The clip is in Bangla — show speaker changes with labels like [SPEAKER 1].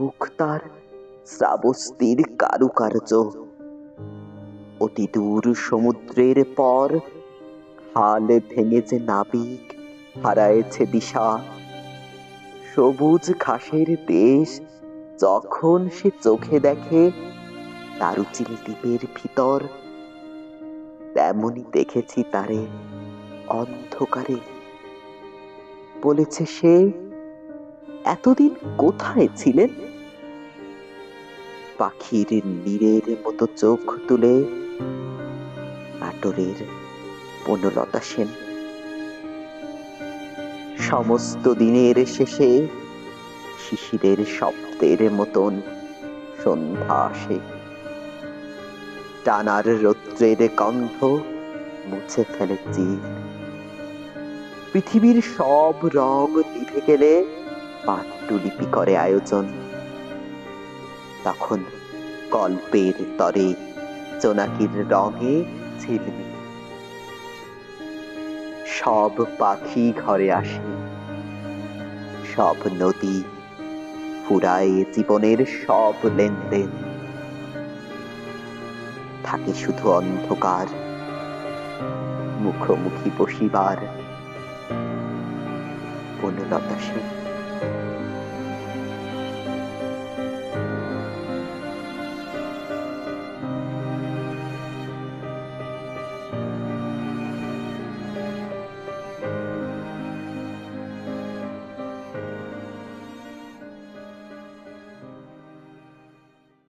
[SPEAKER 1] মুখ তার শ্রাবস্তির কারুকার্য। অতি দূর সমুদ্রের পর হাল ভেঙেছে নাবিক, হারায়েছে দিশা। সবুজ ঘাসের দেশ যখন সে চোখে দেখে, দারুচিনি দ্বীপের ভিতর, তেমনি দেখেছি তারে অন্ধকারে। বলেছে সে এতদিন কোথায় ছিলেন? পাখির নীরের মতো চোখ তুলে নাটোরের বনলতা সেন। সমস্ত দিনের শেষে শিশিরের শব্দের মতন সন্ধ্যা আসে। টানার রৌদ্রের গন্ধ মুছে ফেলে চির পৃথিবীর সব রং নিভে গেলে পাট্টুলিপি করে আয়োজন। তখন গল্পের তরে জোনাকির রঙে ঝিলমি সব পাখি ঘরে আসে। সব নদী ফুরায় জীবনের সব লেনদেন। থাকে শুধু অন্ধকার, মুখোমুখি বসিবার। Banalata thank you